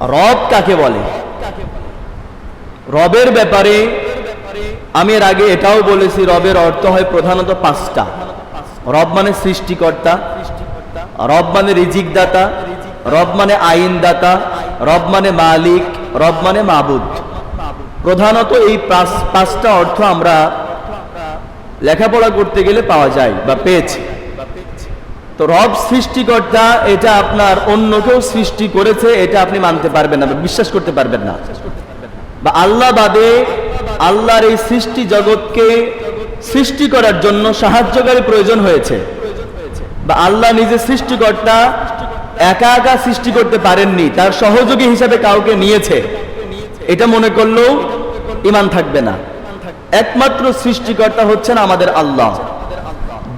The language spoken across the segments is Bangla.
রব কাকে বলে? রবের ব্যাপারে আমি এর আগে এটাও বলেছি, রবের অর্থ হয় প্রধানত পাঁচটা। রব মানে সৃষ্টিকর্তা, রব মানে রিজিক দাতা রব মানে আইন দাতা রব মানে মালিক, রব মানে মাবুদ। প্রধানত এই পাঁচ- পাঁচটা অর্থ আমরা লেখাপড়া করতে গেলে পাওয়া যায় বা পেয়েছি। তো রব সৃষ্টিকর্তা এটা আপনার অন্য কেউ সৃষ্টি করেছে, এটা আপনি মানতে পারবেন না বিশ্বাস করতে পারবেন না। বা আল্লাহ বাদে আল্লাহর এই সৃষ্টি জগৎকে সৃষ্টি করার জন্য সাহায্যকারী প্রয়োজন হয়েছে। বা আল্লাহ নিজে সৃষ্টিকর্তা একা একা সৃষ্টি করতে পারেননি, তার সহযোগী হিসাবে কাউকে নিয়েছে। এটা মনে করলেও ইমান থাকবে না। একমাত্র সৃষ্টিকর্তা হচ্ছেন আমাদের আল্লাহ।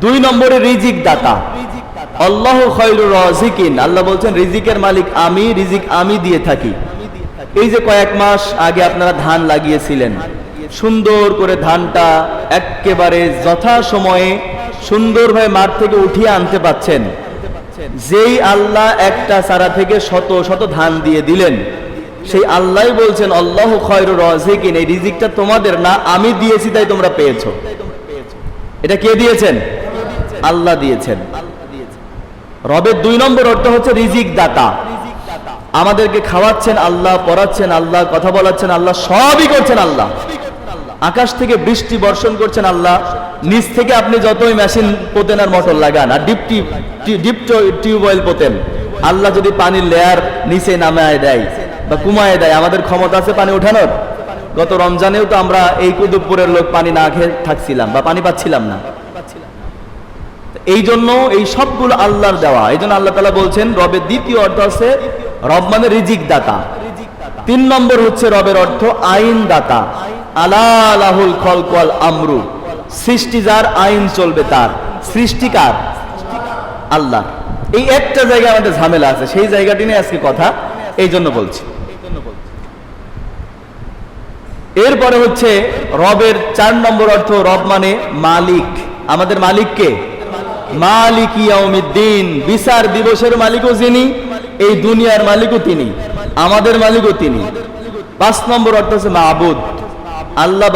দুই নম্বরে রিজিক দাতা আল্লাহ রাজিকিন। আল্লাহ বলছেন, রিজিকের মালিক আমি, রিজিক আমি দিয়ে থাকি। এই যে কয়েক মাস আগে আপনারা ধান লাগিয়েছিলেন, সুন্দর করে ধানটা একেবারে যথা সময়ে সুন্দরভাবে মাঠ থেকে উঠিয়ে আনতে পাচ্ছেন যেই আল্লাহ একটা চারা থেকে শত শত ধান দিয়ে দিলেন, সেই আল্লাহ বলছেন, আল্লাহ খয়রুর রাজিকিন, এই রিজিকটা তোমাদের না, আমি দিয়েছি তাই তোমরা পেয়েছ। এটা কে দিয়েছেন? আল্লাহ দিয়েছেন। রবের দুই নম্বর অর্থ হচ্ছে রিজিক দাতা। আমাদেরকে খাওয়াচ্ছেন আল্লাহ, পড়াচ্ছেন আল্লাহ, কথা বলাচ্ছেন আল্লাহ, সবই করছেন আল্লাহ। আকাশ থেকে বৃষ্টি বর্ষণ করছেন আল্লাহ। নিচ থেকে আপনি যতই মেশিন পোতেন আর মোটর লাগান, আর ডিপ ডিপ টিউবওয়েল পোতেন। আল্লাহ যদি পানির লেয়ার নিচে নামায় দেয় বা কুমায় দেয়, আমাদের ক্ষমতা আছে পানি ওঠানোর। গত রমজানেও তো আমরা এই কুতুবপুরের লোক পানি না খেয়ে থাকছিলাম বা পানি পাচ্ছিলাম না। এই জন্য এই সবগুলো আল্লাহর দেওয়া। এই জন্য আল্লাহ তালা বলছেন, রবের দ্বিতীয় অর্থ আছে রব মানে রিজিক দাতা তিন নম্বর হচ্ছে রবের অর্থ আইন দাতা আলাহুল খলকল আমরু। সৃষ্টি যার, আইন চলবে তার। সৃষ্টিকার আল্লাহ এই একটা জায়গায় আমাদের ঝামেলা আছে, সেই জায়গাটি নিয়ে আজকে কথা। এই জন্য বলছি। এরপরে হচ্ছে রবের চার নম্বর অর্থ, রব মানে মালিক। আমাদের মালিককে মালিক ইয়াউমিদ্দিন, বিচার দিবসের মালিকও যিনি, এই দুনিয়ার মালিকও তিনি, আমাদের মালিকও তিনি। পাঁচ নম্বর অর্থ হচ্ছে মাহবুদ আল্লাহ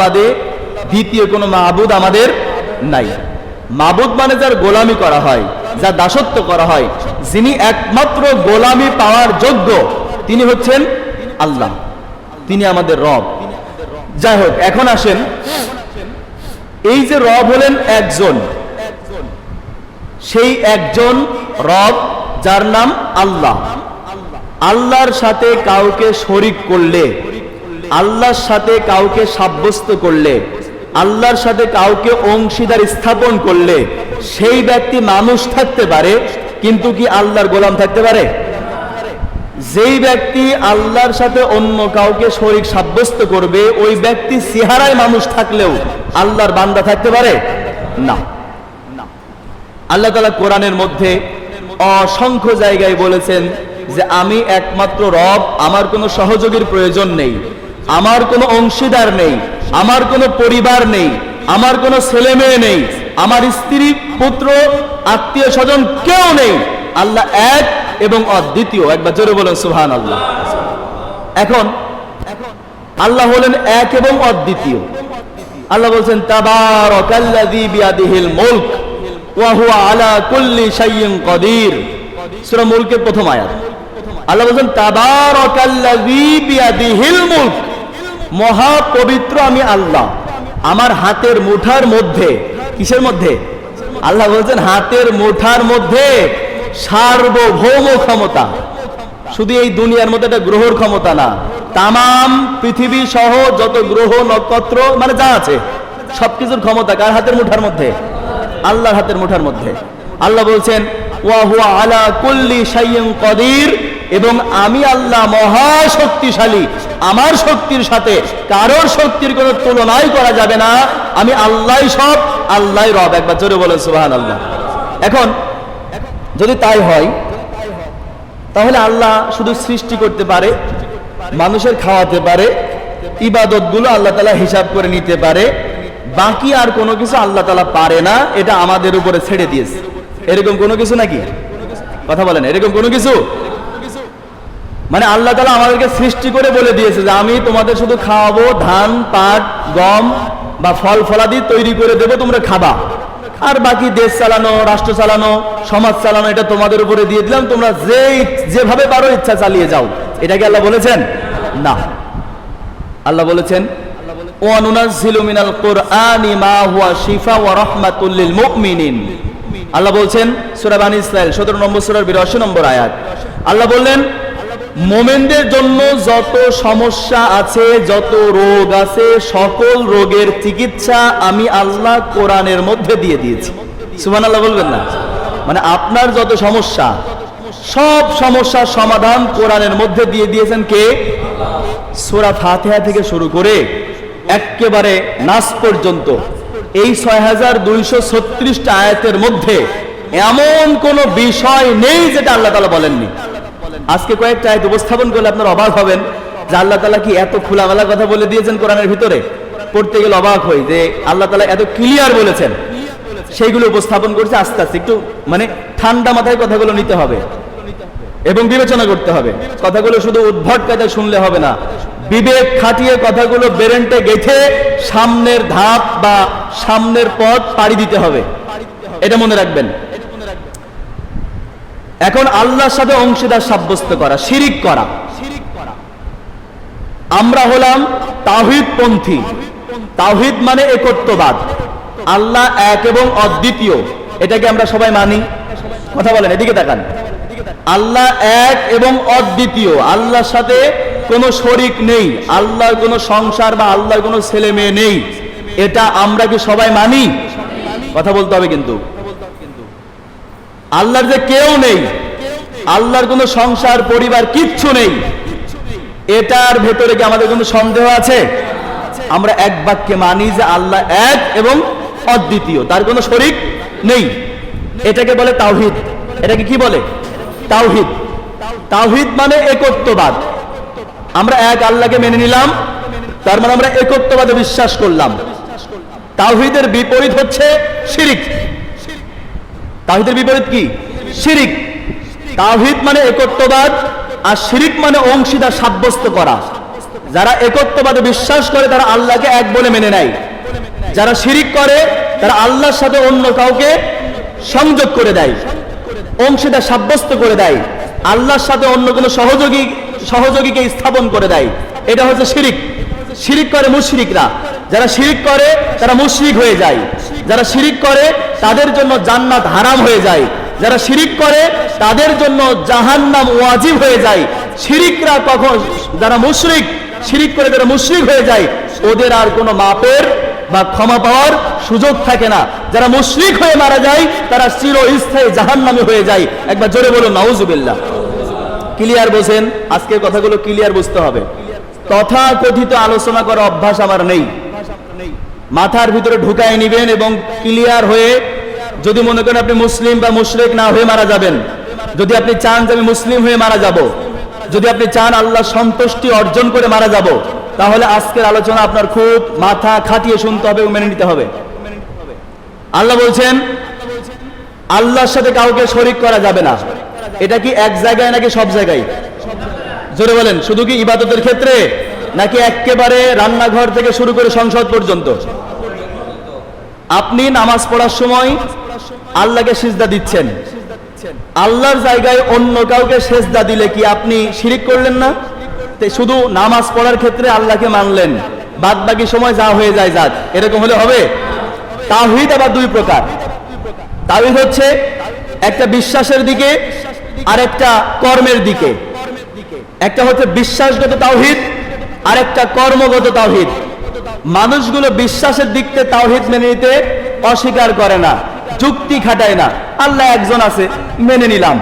দ্বিতীয় কোনো মাহবুদ আমাদের নাই। মাবুদ মানে যার গোলামি করা হয় যা দাসত্ব করা হয়, যিনি একমাত্র গোলামি পাওয়ার যোগ্য, তিনি হচ্ছেন আল্লাহ। তিনি আমাদের রব। যাই হোক, এখন আসেন, এই যে রব হলেন একজন সেই একজন রব যার নাম আল্লাহ। আল্লাহর সাথে কাউকে শরিক করলে, আল্লাহর সাথে কাউকে সাব্যস্ত করলে, আল্লাহর সাথে কাউকে অংশীদার স্থাপন করলে সেই ব্যক্তি মানুষ থাকতে পারে, কিন্তু কি আল্লাহর গোলাম থাকতে পারে? যেই ব্যক্তি আল্লাহর সাথে অন্য কাউকে শরিক সাব্যস্ত করবে, ওই ব্যক্তি চেহারায় মানুষ থাকলেও আল্লাহর বান্দা থাকতে পারে? না। আল্লাহ তালা কোরআনের মধ্যে অসংখ্য জায়গায় বলেছেন যে আমি একমাত্র রব, আমার কোনো সহযোগীর প্রয়োজন নেই, আমার কোনো অংশীদার নেই, আমার কোনো পরিবার নেই, আমার কোনো ছেলে মেয়ে নেই, আমার স্ত্রী, পুত্র, আত্মীয় স্বজন কেউ নেই। আল্লাহ এক এবং অদ্বিতীয়। একবার জোরে বলেন সুহান আল্লাহ এখন আল্লাহ হলেন এক এবং অদ্বিতীয়। আল্লাহ বলছেন বিয়াদিহিল মুলক। ওয়া হুয়া আলা কুল্লি কদির। প্রথম আমি আল্লাহ। আমার হাতের মুঠার মধ্যে, কিসের মধ্যে? আল্লাহ বলছেন, হাতের মুঠার মধ্যে সার্বভৌম ক্ষমতা। শুধু এই দুনিয়ার মধ্যে একটা গ্রহর ক্ষমতা না, তামাম পৃথিবী সহ যত গ্রহ, নক্ষত্র মানে যা আছে, সবকিছুর ক্ষমতা কার হাতের মুঠার মধ্যে? আল্লাহর হাতের মুঠার মধ্যে। আল্লাহ বলছেন এবং আমি আল্লাহ মহা শক্তিশালী আমার শক্তির সাথে কারোর শক্তির কোনো তুলনাই করা যাবে না। আমি আল্লাহ সব আল্লাহ রব। একবার জোরে বলেন সুবহান আল্লাহ এখন, যদি তাই হয়, তাহলে আল্লাহ শুধু সৃষ্টি করতে পারে, মানুষের খাওয়াতে পারে ইবাদতগুলো আল্লাহ তালা হিসাব করে নিতে পারে বাকি আর কোনো কিছু আল্লাহ তালা পারে না, এটা আমাদের উপরে ছেড়ে দিয়েছে। এরকম কোনো কিছু নাকি? কথা বলেন, এরকম কোনো কিছু? মানে আল্লাহ তালা আমাদেরকে সৃষ্টি করে বলে দিয়েছে যে আমি তোমাদের শুধু খাওয়াবো ধান, পাট, গম বা ফল ফলাদি তৈরি করে দেবো, তোমরা খাবা। আর বাকি দেশ চালানো, রাষ্ট্র চালানো, সমাজ চালানো, এটা তোমাদের উপরে দিয়ে দিলাম, তোমরা যে যেভাবে পারো ইচ্ছা চালিয়ে যাও। এটা কি আল্লাহ বলেছেন? না। আল্লাহ বলেছেন আল্লাহ বলছেন, সূরা বানী ইসরাইল 17 নম্বর সূরার 82 নম্বর আয়াত। আল্লাহ বললেন, মোমেনদের জন্য যত সমস্যা আছে, যত রোগ আছে, সকল রোগের চিকিৎসা আমি আল্লাহ কোরআনের মধ্যে দিয়ে দিয়েছি। সুমান সুবহানাল্লাহ বলবেন না? মানে আপনার যত সমস্যা, সব সমস্যার সমাধান কোরআনের মধ্যে দিয়ে দিয়েছেন কে? সোরা ফাতেহা থেকে শুরু করে একেবারে নাস পর্যন্ত। এই ছয় হাজার দুইশো ছত্রিশটা আয়াতের মধ্যে এমন কোন বিষয় নেই যেটা আল্লাহ তালা বলেননি। আজকে কয়েকটা আয়াত উপস্থাপন করলে আপনার অবাক হবেন যে আল্লাহ তালা কি এত খোলামেলা কথা বলে দিয়েছেন কোরআনের ভিতরে? পড়তে গেলে অবাক হই যে আল্লাহ তালা এত ক্লিয়ার বলেছেন। সেইগুলো উপস্থাপন করছে আস্তে আস্তে, একটু মানে ঠান্ডা মাথায় কথাগুলো নিতে হবে এবং বিবেচনা করতে হবে। কথাগুলো শুধু উদ্ভট কাজে শুনলে হবে না। বিবেক খাটিয়ে কথাগুলো বেরেন্টে গেথে সামনের ধাপ বা সামনের পথ পাড়ি দিতে হবে। এটা মনে রাখবেন। এখন আল্লাহর সাথে অংশীদার সাব্যস্ত করা, শিরিক করা। আমরা হলাম তাহিদ পন্থী তাহিদ মানে একত্ববাদ। আল্লাহ এক এবং অদ্বিতীয়। এটাকে আমরা সবাই মানি। কথা বলেন, এদিকে তাকান। আল্লাহ এক এবং অদ্বিতীয়। আল্লাহর সাথে কোনো শরিক নেই, আল্লাহর কোনো সংসার বা আল্লাহর কোনো ছেলে মেয়ে নেই। এটা আমরা কি সবাই মানি? কথা বলতে হবে কিন্তু। আল্লাহর যে কেউ নেই, আল্লাহর কোনো সংসার, পরিবার কিচ্ছু নেই। এটার ভেতরে কি আমাদের কোনো সন্দেহ আছে? আমরা এক বাক্যে মানি যে আল্লাহ এক এবং অদ্বিতীয়, তার কোনো শরিক নেই। এটাকে বলে তাওহিদ। এটাকে কি বলে? তাওহিদ। তাওহিদ মানে একত্ববাদ। আমরা এক আল্লাহকে মেনে নিলাম, তার মানে আমরা একত্ববাদে বিশ্বাস করলাম। তাওহিদের বিপরীত হচ্ছে শিরিক। তাওহিদের বিপরীত কি? শিরিক। তাওহিদ মানে একত্ববাদ আর শিরিক মানে অংশীদার সাব্যস্ত করা। যারা একত্ববাদে বিশ্বাস করে, তারা আল্লাহকে এক বলে মেনে নেয়। যারা শিরিক করে, তারা আল্লাহর সাথে অন্য কাউকে সংযোগ করে দেয়, অংশীদার সাব্যস্ত করে দেয়। আল্লাহর সাথে অন্য কোনো সহযোগী সহযোগীকে স্থাপন করে দেয়। এটা হচ্ছে শিরিক। শিরিক করে মুশরিকরা। যারা শিরিক করে, তারা মুশরিক হয়ে যায়। যারা শিরিক করে, তাদের জন্য জান্নাত হারাম হয়ে যায়। যারা শিরিক করে, তাদের জন্য জাহান্নাম ওয়াজিব হয়ে যায়। শিরিকরা কখন, যারা মুশরিক, শিরিক করে যারা মুশরিক হয়ে যায়, ওদের আর কোনো মাপের বা ক্ষমা পাওয়ার সুযোগ থাকে না। যারা মুশরিক হয়ে মারা যায়, তারা চিরস্থায়ী জাহান্নামে হয়ে যায়। একবার জোরে বলুন, নাউজুবিল্লাহ। ক্লিয়ার বোঝেন? আজকের কথাগুলো ক্লিয়ার বুঝতে হবে। তথা কথিত আলোচনা করার অভ্যাস আমার নেই। মাথার ভিতরে ঢুকায় নিবেন এবং ক্লিয়ার হয়ে যদি মনে করেন আপনি মুসলিম বা মুশরিক না হয়ে মারা যাবেন, যদি আপনি চান যে আমি মুসলিম হয়ে মারা যাব, যদি আপনি চান আল্লাহ সন্তুষ্টি অর্জন করে মারা যাব, তাহলে আজকের আলোচনা আপনার খুব মাথা খাটিয়ে শুনতে হবে এবং মেনে নিতে হবে। আল্লাহ বলছেন, আল্লাহর সাথে কাউকে শরিক করা যাবে না। এটা কি এক জায়গায় নাকি সব জায়গায়? জোরে বলেন, শুধু কি ইবাদতের ক্ষেত্রে? নাকি একেবারে রান্নাঘর থেকে শুরু করে সংসদ পর্যন্ত? আপনি নামাজ পড়ার সময় আল্লাহকে সিজদা দিচ্ছেন। আল্লাহর জায়গায় অন্য কাউকে সেজদা দিলে কি আপনি শিরিক করলেন না? শুধু নামাজ পড়ার ক্ষেত্রে আল্লাহকে মানলেন। বাদ বাকি সময় যা হয়ে যায় যাক। এরকম হলে হবে? তাহিদ আবার দুই প্রকার। তাহিদ হচ্ছে একটা বিশ্বাসের দিকে আর একটা কর্মের দিকে। একটা হচ্ছে বিশ্বাসগত তাওহিদ আর একটা কর্মগত তাওহিদ। মানুষগুলো বিশ্বাসের দিক থেকে তাওহিদ মেনে নিতে অস্বীকার করে না, যুক্তি খাটায় না। আল্লাহ একজন আছে, মেনে নিলাম।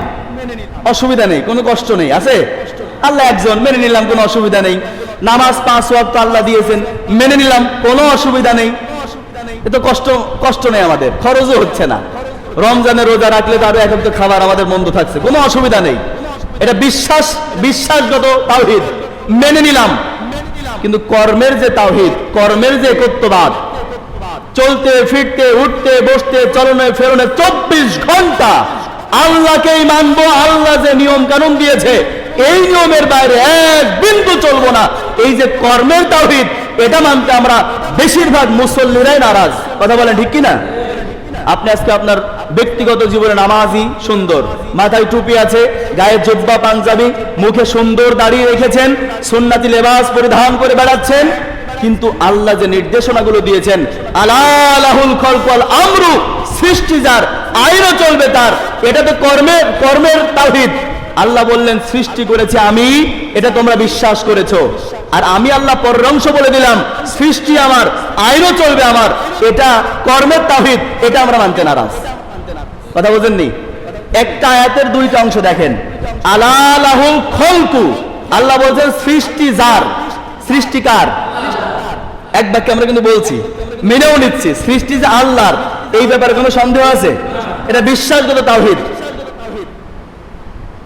অসুবিধা নেই, কোনো কষ্ট নেই, আছে? আল্লাহ একজন, মেনে নিলাম, কোনো অসুবিধা নেই। নামাজ পাঁচ ওয়াক্ত আল্লাহ দিয়েছেন, মেনে নিলাম, কোনো অসুবিধা নেই। এ তো কষ্ট কষ্ট নেই আমাদের, খরচও হচ্ছে না। রমজানে রোজা রাখলে তো আরও এক তো খাবার আমাদের মন্দ থাকছে। কোনো অসুবিধা নেই। এটা বিশ্বাস, বিশ্বাসগত তাওহিদ। মেনে নিলাম। কিন্তু কর্মের যে তাওহিদ, কর্মের যে একত্ববাদ, চলতে, ফিরতে, উঠতে, বসতে, চলনে, ফেরনে চব্বিশ ঘণ্টা আল্লাহকেই মানবো, আল্লাহ যে নিয়ম কানুন দিয়েছে, এই নিয়মের বাইরে এক বিন্দু চলবো না। এই যে কর্মের তাওহিদ, এটা মানতে আমরা বেশিরভাগ মুসল্লিরাই নারাজ। কথা বলেন ঠিক কি না আপনি আজকে আপনার ব্যক্তিগত জীবনে নামাজি, সুন্দর। মাথায় টুপি আছে, গায়ে জুব্বা, পাঞ্জাবি, মুখে সুন্দর দাঁড়িয়ে রেখেছেন, সুন্নাতি লেবাস পরিধান করে বেড়াচ্ছেন, কিন্তু আল্লাহ যে নির্দেশনাগুলো দিয়েছেন আলাহুল আমরু, সৃষ্টি যার, আইনও চলবে তার, এটা তো কর্মের কর্মের তাহিদ আল্লাহ বললেন, সৃষ্টি করেছে আমি, এটা তোমরা বিশ্বাস করেছ। আর আমি আল্লাহ পররংশ বলে দিলাম, সৃষ্টি আমার, আইনও চলবে আমার, এটা কর্মের তাহিদ এটা আমরা মানতে নারাজ। কথা বোঝেননি একটা আয়াতের দুইটা অংশ দেখেন। আলাহুল খলকু। আল্লাহ বলছেন, সৃষ্টি যার। সৃষ্টিকার এক বাক্যে আমরা কিন্তু বলছি, মেনেও নিচ্ছি, সৃষ্টি যে আল্লাহর। এই ব্যাপারে কোনো সন্দেহ আছে? এটা বিশ্বাসগত তাওহিদ।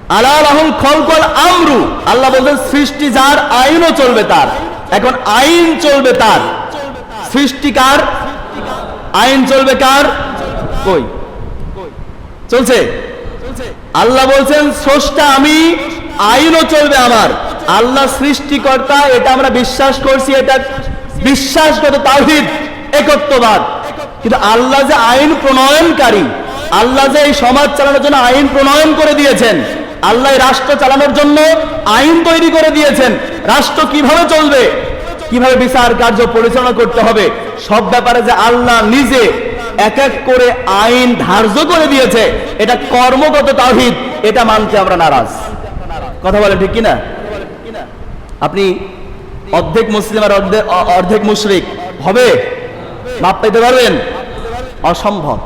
আলা রাহুল খলকল আমরু। আল্লাহ বলছেন, সৃষ্টি যার, আইনও চলবে তার। এখন আইন চলবে তার। সৃষ্টিকার আইন চলবে কার? কই? চলছে। আল্লাহ বলছেন, স্রষ্টা আমি, আইনও চলবে আমার। আল্লাহ সৃষ্টিকর্তা, এটা আমরা বিশ্বাস করছি, এটা বিশ্বাসগত তাওহিদ, একত্ববাদ। কিন্তু আল্লাহ যে আইন প্রণয়নকারী, আল্লাহ যে এই সমাজ চালানোর জন্য আইন প্রণয়ন করে দিয়েছেন, আল্লাহ রাষ্ট্র চালানোর জন্য আইন তৈরি করে দিয়েছেন, রাষ্ট্র কীভাবে চলবে, কীভাবে বিচার কার্য পরিচালনা করতে হবে, সব ব্যাপারে যে আল্লাহ নিজে এক এক করে আইন ধার্য করে দিয়েছে। এটা কর্মগত তাহিদ এটা মানতে আমরা নারাজ। কথা বলে ঠিক কিনা? আপনি অর্ধেক মুসলিম আর অর্ধেক মুশরিক। হবে? মাপ পেতে পারবেন? অসম্ভব।